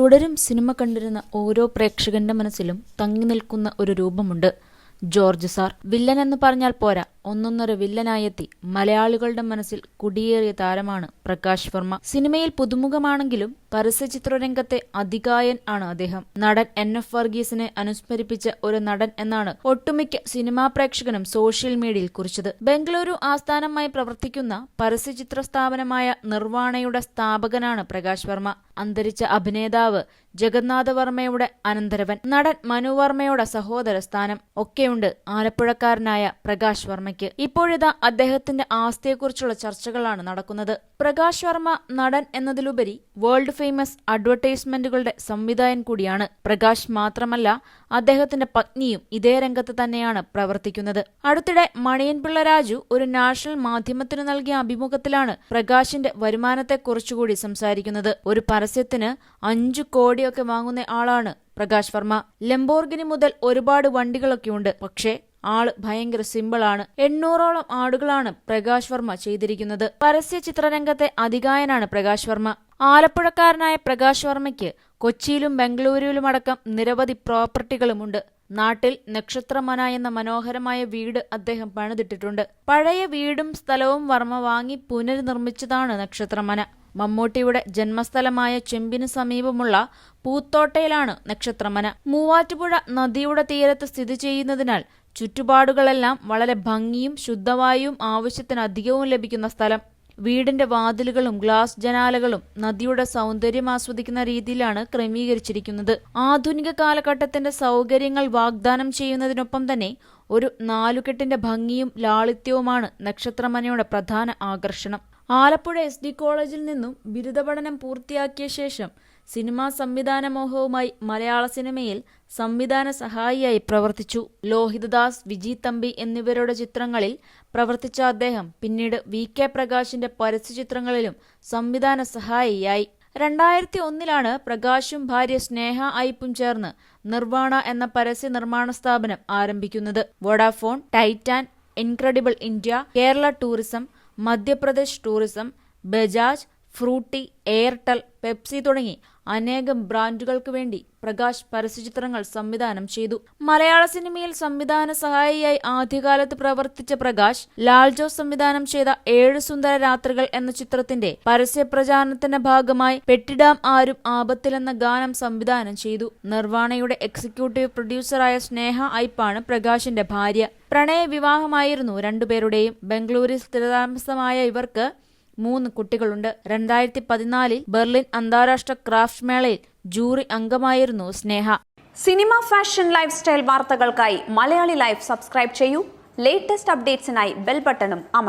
തുടരും സിനിമ കണ്ടിരുന്ന ഓരോ പ്രേക്ഷകന്റെ മനസ്സിലും തങ്ങി നിൽക്കുന്ന ഒരു രൂപമുണ്ട്. ജോർജ് സാർ വില്ലൻ എന്ന് പറഞ്ഞാൽ പോരാ. ഒന്നൊന്നര വില്ലനായെത്തി. മലയാളികളുടെ മനസ്സിൽ കുടിയേറിയ താരമാണ് പ്രകാശ് വർമ്മ. സിനിമയിൽ പുതുമുഖമാണെങ്കിലും പരസ്യചിത്രരംഗത്തെ അധികായൻ ആണ് അദ്ദേഹം. നടൻ എൻ. എഫ്. വർഗീസിനെ അനുസ്മരിപ്പിച്ച ഒരു നടൻ എന്നാണ് ഒട്ടുമിക്ക സിനിമാ പ്രേക്ഷകനും സോഷ്യൽ മീഡിയയിൽ കുറിച്ചത്. ബംഗളൂരു ആസ്ഥാനമായി പ്രവർത്തിക്കുന്ന പരസ്യചിത്ര സ്ഥാപനമായ നിർവാണയുടെ സ്ഥാപകനാണ് പ്രകാശ് വർമ്മ. അന്തരിച്ച അഭിനേതാവ് ജഗന്നാഥ വർമ്മയുടെ അനന്തരവൻ. നടൻ മനു വർമ്മയുടെ സഹോദര സ്ഥാനം ഒക്കെയുണ്ട് ആലപ്പുഴക്കാരനായ പ്രകാശ് വർമ്മയ്ക്ക് ഇപ്പോഴിതാ അദ്ദേഹത്തിന്റെ ആസ്തിയെക്കുറിച്ചുള്ള ചർച്ചകളാണ് നടക്കുന്നത്. പ്രകാശ് വർമ്മ നടൻ എന്നതിലുപരി വേൾഡ് ഫേമസ് അഡ്വർടൈസ്മെന്റുകളുടെ സംവിധായകൻ കൂടിയാണ് പ്രകാശ് മാത്രമല്ല അദ്ദേഹത്തിന്റെ പത്നിയും ഇതേ രംഗത്ത് തന്നെയാണ് പ്രവർത്തിക്കുന്നത്. അടുത്തിടെ മണിയൻപിള്ള രാജു ഒരു നാഷണൽ മാധ്യമത്തിന് നൽകിയ അഭിമുഖത്തിലാണ് പ്രകാശിന്റെ വരുമാനത്തെക്കുറിച്ചുകൂടി സംസാരിക്കുന്നത്. ഒരു പരസ്യത്തിന് അഞ്ചു കോടിയൊക്കെ വാങ്ങുന്ന ആളാണ് പ്രകാശ് വർമ്മ ലംബോർഗിനി മുതൽ ഒരുപാട് വണ്ടികളൊക്കെയുണ്ട് പക്ഷേ ആൾ ഭയങ്കര സിമ്പിളാണ് എണ്ണൂറോളം ആടുകളാണ് പ്രകാശ് വർമ്മ ചെയ്തിരിക്കുന്നത്. പരസ്യ ചിത്രരംഗത്തെ അതികായനാണ് പ്രകാശ് വർമ്മ. ആലപ്പുഴക്കാരനായ പ്രകാശ് വർമ്മയ്ക്ക് കൊച്ചിയിലും ബംഗളൂരുവിലുമടക്കം നിരവധി പ്രോപ്പർട്ടികളുമുണ്ട്. നാട്ടിൽ നക്ഷത്രമന എന്ന മനോഹരമായ വീട് അദ്ദേഹം പണിതിട്ടിട്ടുണ്ട്. പഴയ വീടും സ്ഥലവും വർമ്മ വാങ്ങി പുനർനിർമ്മിച്ചതാണ് നക്ഷത്രമന. മമ്മൂട്ടിയുടെ ജന്മസ്ഥലമായ ചെമ്പിന് സമീപമുള്ള പൂത്തോട്ടയിലാണ് നക്ഷത്രമന. മൂവാറ്റുപുഴ നദിയുടെ തീരത്ത് സ്ഥിതി ചെയ്യുന്നതിനാൽ ചുറ്റുപാടുകളെല്ലാം വളരെ ഭംഗിയും ശുദ്ധവായും ആവശ്യത്തിനധികവും ലഭിക്കുന്ന സ്ഥലം. വീടിന്റെ വാതിലുകളും ഗ്ലാസ് ജനാലകളും നദിയുടെ സൗന്ദര്യം ആസ്വദിക്കുന്ന രീതിയിലാണ് ക്രമീകരിച്ചിരിക്കുന്നത്. ആധുനിക കാലഘട്ടത്തിന്റെ സൗകര്യങ്ങൾ വാഗ്ദാനം ചെയ്യുന്നതിനൊപ്പം തന്നെ ഒരു നാലുകെട്ടിന്റെ ഭംഗിയും ലാളിത്യവുമാണ് നക്ഷത്രമനയുടെ പ്രധാന ആകർഷണം. ആലപ്പുഴ എസ് ഡി കോളേജിൽ നിന്നും ബിരുദ പഠനം പൂർത്തിയാക്കിയ ശേഷം സിനിമാ സംവിധാന മോഹവുമായി മലയാള സിനിമയിൽ സംവിധാന സഹായിയായി പ്രവർത്തിച്ചു. ലോഹിതദാസ് വിജി തമ്പി എന്നിവരുടെ ചിത്രങ്ങളിൽ പ്രവർത്തിച്ച അദ്ദേഹം പിന്നീട് വി കെ പ്രകാശിന്റെ പരസ്യചിത്രങ്ങളിലും സംവിധാന സഹായിയായി. രണ്ടായിരത്തി ഒന്നിലാണ് പ്രകാശും ഭാര്യ സ്നേഹ ഐപ്പും ചേർന്ന് നിർവാണ എന്ന പരസ്യ നിർമ്മാണ സ്ഥാപനം ആരംഭിക്കുന്നത്. Vodafone Titan incredible India Kerala tourism Madhya Pradesh tourism Bajaj Frooti Airtel Pepsi തുടങ്ങി അനേകം ബ്രാൻഡുകൾക്ക് വേണ്ടി പ്രകാശ് പരസ്യചിത്രങ്ങൾ സംവിധാനം ചെയ്തു. മലയാള സിനിമയിൽ സംവിധാന സഹായിയായി ആദ്യകാലത്ത് പ്രവർത്തിച്ച പ്രകാശ് ലാൽ ജോസ് സംവിധാനം ചെയ്ത ഏഴ് സുന്ദര രാത്രികൾ എന്ന ചിത്രത്തിന്റെ പരസ്യ പ്രചാരണത്തിന്റെ ഭാഗമായി പെട്ടിടാം ആരും ആപത്തിലെന്ന ഗാനം സംവിധാനം ചെയ്തു. നിർവാണയുടെ എക്സിക്യൂട്ടീവ് പ്രൊഡ്യൂസറായ സ്നേഹ ഐപ്പാണ് പ്രകാശിന്റെ ഭാര്യ. പ്രണയ വിവാഹമായിരുന്നു രണ്ടുപേരുടെയും. ബംഗളൂരിൽ സ്ഥിരതാമസമായ ഇവർക്ക് മൂന്ന് കുട്ടികളുണ്ട്. രണ്ടായിരത്തി പതിനാലിൽ ബെർലിൻ അന്താരാഷ്ട്ര ക്രാഫ്റ്റ് മേളയിൽ ജൂറി അംഗമായിരുന്നു Sneha. Cinema fashion life style വാർത്തകൾക്കായി മലയാളി ലൈഫ് സബ്സ്ക്രൈബ് ചെയ്യൂ. ലേറ്റസ്റ്റ് അപ്ഡേറ്റ്സിനായി ബെൽ ബട്ടണും അമർ